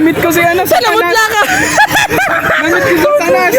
Namit ko si ano, Sana mutla ka! Namit ko sa tanas.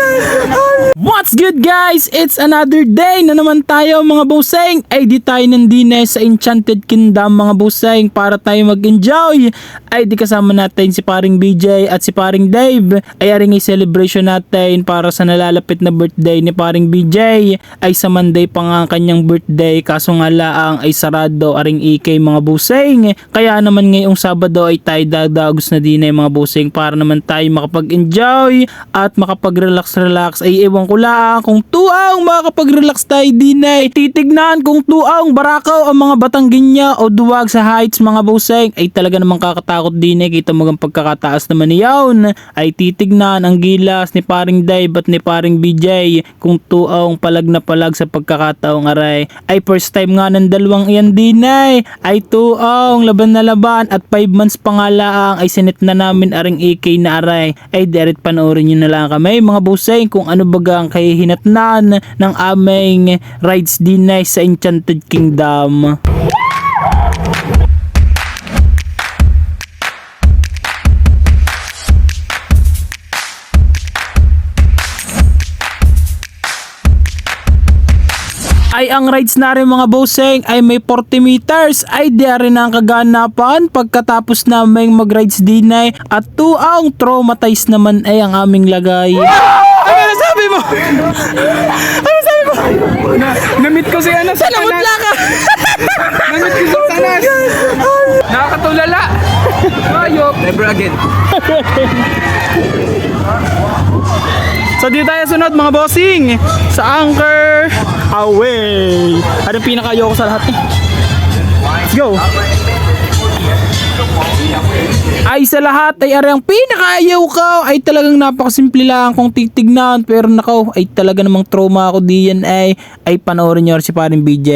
What's good guys? It's another day na naman tayo mga buseng. Ay di tayo nandine sa Enchanted Kingdom mga buseng para tayo mag-enjoy. Ay di kasama natin si paring BJ at si paring Dave. Ay aring celebration natin para sa nalalapit na birthday ni paring BJ. Ay sa Monday pa nga ang kanyang birthday kaso nga laang ay sarado aring EK mga buseng. Kaya naman ngayong Sabado ay tayo dadagos na din mga buseng para naman tayo makapag-enjoy at makapag-relax-relax. Ay ewan ko lang kung tuang makakapag-relax tayo din ay titignan kung tuang barakaw ang mga Batangginya o duwag sa heights mga buseng. Ay talaga namang kakatakot din ay kita mo ang pagkakataas naman niyaon ay titignan ang gilas ni paring Dave at ni paring BJ kung tuang palag na palag sa pagkakataong aray. Ay first time nga ng dalawang iyan din ay ay tuang laban na laban at 5 months pa nga laang ay sinit na namin aring AK na aray ay direct panoorin nyo na lang kami mga buseng kung ano baga ang kahihinatnan ng aming rides din ay sa Enchanted Kingdom. Ay ang rides na rin mga boseng ay may 40 meters ay di rin ang kaganapan pagkatapos naming mag-rides din ay at tuang traumatized naman ay ang aming lagay. Ano sabi mo? Ano sabi mo? Na, namit ko si ano, sa tanas. mutla ka! Namit ko sa tanas. Nakakatulala. Ayop. Never again. So dito tayo sunod mga bossing sa Anchor Away. Ano yung pinaka-ayoko sa lahat eh? Let's go! Ay sa lahat ay arang pinakaayaw ko ay talagang napakasimple lang kung titignan pero nakaw ay talaga namang trauma ako diyan ay ay panoorin nyo si paring BJ.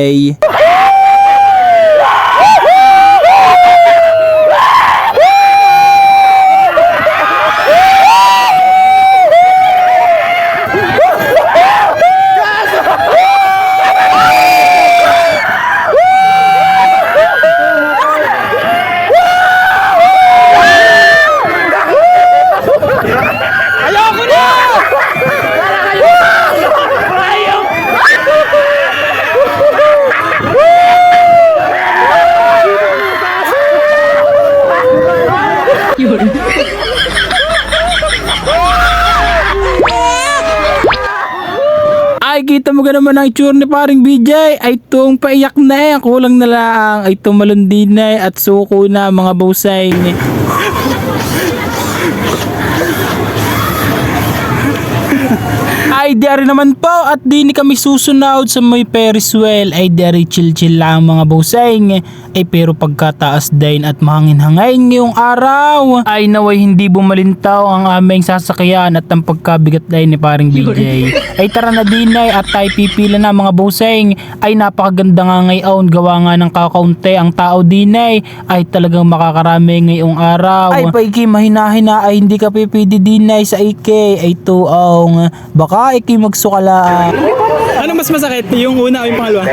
Ay, kita mo ga naman ang itsura ni paring BJ. Ay, itong paiyak na eh. Ang kulang na lang. Ay, tumalon na eh. At suko na mga busay. Ay, diari naman po at di ni kami susunod sa may Ferris wheel. Ay, diari chill-chill lang mga buseng. Ay, pero pagkataas din at mahangin-hangain ngayong araw. Ay, naway hindi bumalintaw ang aming sasakyan at ang pagkabigat din ni paring BJ. Ay, tara na din ay at tayo pipila na mga buseng. Ay, napakaganda nga ngayon. Gawa nga ng kakaunti ang tao din ay. Ay, talagang makakarami ngayong araw. Ay, paiki mahina-hina ay hindi ka pipili din ay sa IK. Ay, tuong. Baka iki magsukala. Ano mas masakit? Yung una o yung pangalawa?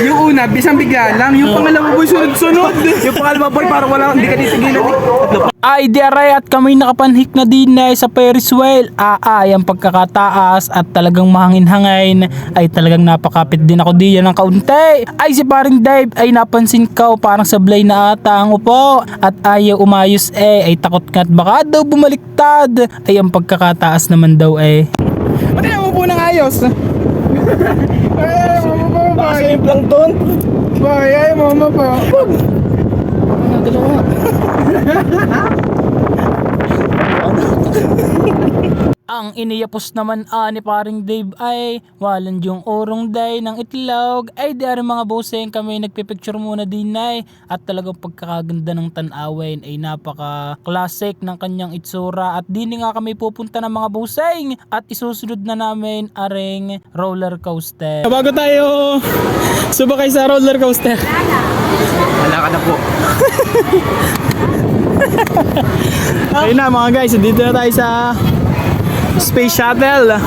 Yung una, bisang bigla lang. Yung pangalawa boy, sunod-sunod. yung pangalawa boy, parang wala, hindi ka titigilan. Ay, di aray at kami nakapanhik na din na sa Ferris wheel. Aay ang pagkakataas at talagang mahangin-hangain. Ay talagang napakapit din ako diyan ng kaunti. Ay si paring Dave ay napansin ko parang sablay na ata ang upo. At ayaw umayos eh. Ay takot nga at baka daw bumaliktad. Ay ang pagkakataas naman daw eh. Pati na mo po ng ayos. Ay, mama po, boy. yung plankton. Boy, ay, mama po. Ang iniyapos naman ah, ni paring Dave ay walang yung urong day ng itlog ay dari mga boseng kami nagpipicture muna din ay at talagang pagkakaganda ng tanawin ay napaka classic ng kanyang itsura at din nga kami pupunta ng mga boseng at isusunod na namin aring roller coaster. Bago tayo subakay sa roller coaster. Wala ka na po. Ayun na mga guys, dito na tayo sa Space Shuttle.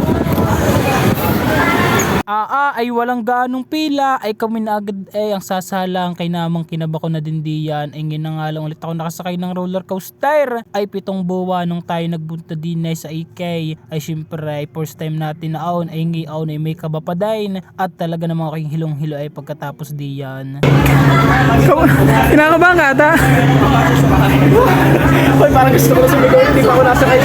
Aa ay walang ganong pila ay kami na agad eh ang sasalang kay namang kinabako na din diyan ay ginangalang ulit ako nakasakay ng roller coaster ay pitong buwa nung tayo nagbunta din eh sa IK ay syempre ay first time natin na aon ay ngayon ay may kaba pa din at talaga namang aking hilong hilo ay pagkatapos diyan Kinakabahan ka ata? Hoy, parang gusto ko na sumigaw. Hindi pa ako nasa kayo.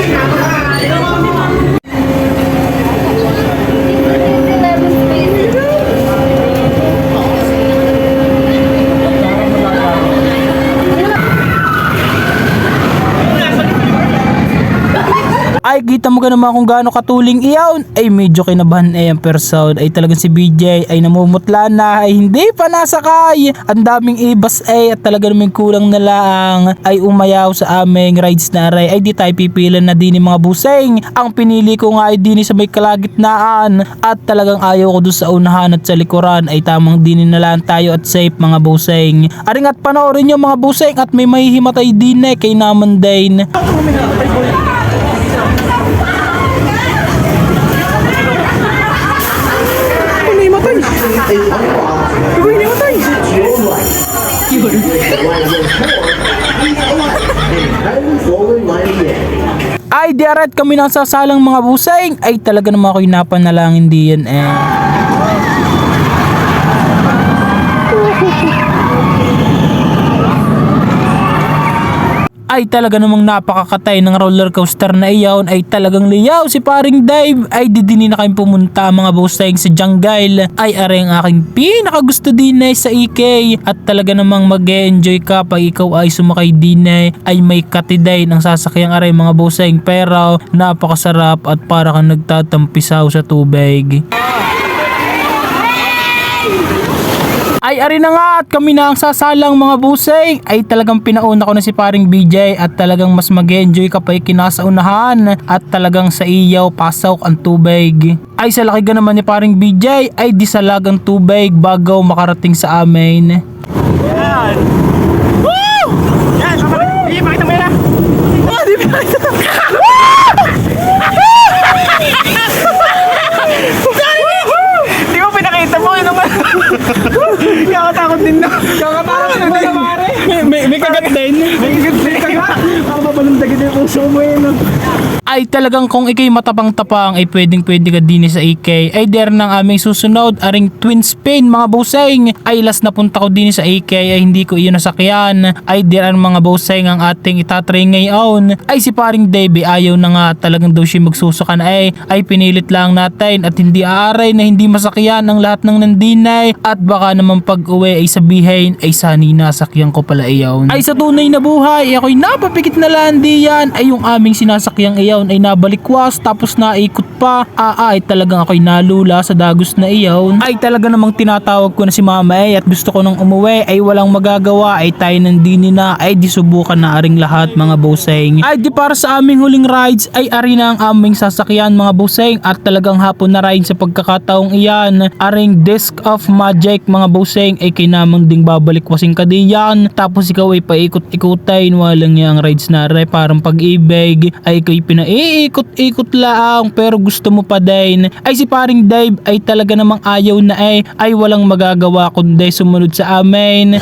ay kita mo ka naman kung gaano katuling iyaw. Ay medyo kinabahan. Eh ang person ay talagang si BJ ay namumutla na. Ay hindi pa nasakay. Ang daming ibas eh. At talaga naman kulang na lang. Ay umayaw sa aming rides na aray ay di tayo pipilan na din mga buseng. Ang pinili ko nga ay din sa may kalagitnaan. At talagang ayaw ko doon sa unahan at sa likuran. Ay tamang din na lang tayo at safe mga buseng. Aring at panoorin nyo mga buseng. At may mahihimatay din eh kay naman din ay diaret kami nang sasalang mga buseng. Ay talaga naman ako'y napanalangin diyan eh ay talaga namang napakakatay ng roller coaster na iyon ay talagang liyaw si paring dive ay didini na kayong pumunta mga buseng sa jungle. Ay are ang aking pinakagusto din eh sa IK at talaga namang mag enjoy ka pag ikaw ay sumakay din eh. Ay may katiday ng sasakyang are mga buseng pero napakasarap at para kang nagtatampisaw sa tubig ay ari na nga at kami na ang sasalang mga buseng ay talagang pinauna ko na si paring BJ at talagang mas mag enjoy ka pa kinasaunahan at talagang sa iyaw pasok ang tubig ay sa laki ga naman ni paring BJ ay di salagang tubig bago makarating sa amin Yan! Hindi, pakita mo yan ah! Ah, di pakita! Hindi ko pinakita mo, yun naman. Kakatakot din na. Din na, pare. may, may, may kagat din May kagat, may kagat. Ako mabalundagin yung puso mo yun. Ay talagang kung ikay matapang-tapang ay pwedeng pwede ka din sa AK ay der ng aming susunod aring twin spin mga buseng ay last na punta ko din sa AK ay hindi ko iyon nasakyan. Ay der ang mga buseng ang ating itatry ngayon. Ay si paring Davey ayaw na nga talagang daw siya magsusukan ay ay pinilit lang natin at hindi aaray na hindi masakyan ang lahat ng nandinay. At baka naman pag uwi ay sabihin ay sani nasakyan ko pala iyon. Ay sa tunay na buhay ako'y napapikit na lang diyan. Ay yung aming sinasakyang iyon ay nabalikwas tapos naikot pa. Aa ay talagang ako'y nalula sa dagos na iyon. Ay talaga namang tinatawag ko na si mama ay at gusto ko nang umuwi. Ay walang magagawa. Ay tayo nandini na. Ay di subukan na aring lahat mga buseng ay di para sa aming huling rides ay ari na ang aming sasakyan mga buseng at talagang hapon na ride sa pagkakataong iyan. Aring disc of magic mga buseng ay kinamang ding babalikwasing ka diyan tapos ikaw ay paikot-ikutain walang niya ang rides na aray parang pag-ibig. Ay ikaw'y pinaiikot-ikot lang pero gusto mo pa din. Ay si paring Dave ay talaga namang ayaw na ay ay walang magagawa kundi sumunod sa amin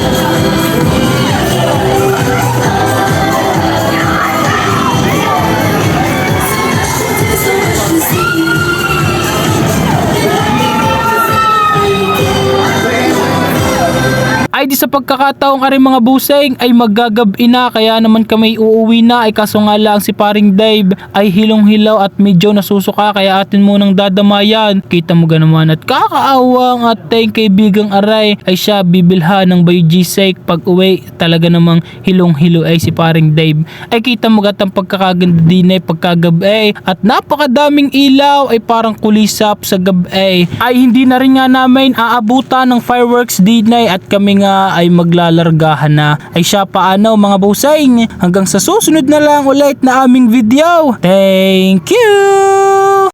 sa pagkakataong ari mga buseng ay maggagabi na kaya naman kami uuwi na. Ay kaso nga lang si paring Dave ay hilong hilaw at medyo nasusuka kaya atin munang dadamayan. Kita mo ganaman at kakaawa ang ating kaibigang aray. Ay siya bibilha ng bayo G-Sake pag uwi talaga namang hilong hilo ay si paring Dave. Ay kita mo gat ang pagkakaganda din ay pagkagabi at napakadaming ilaw ay parang kulisap sa gabi ay hindi na rin nga namin aabutan ng fireworks din ay. At kami nga ay maglalargahan na. Ay siya paano mga busing hanggang sa susunod na lang ulit na aming video. Thank you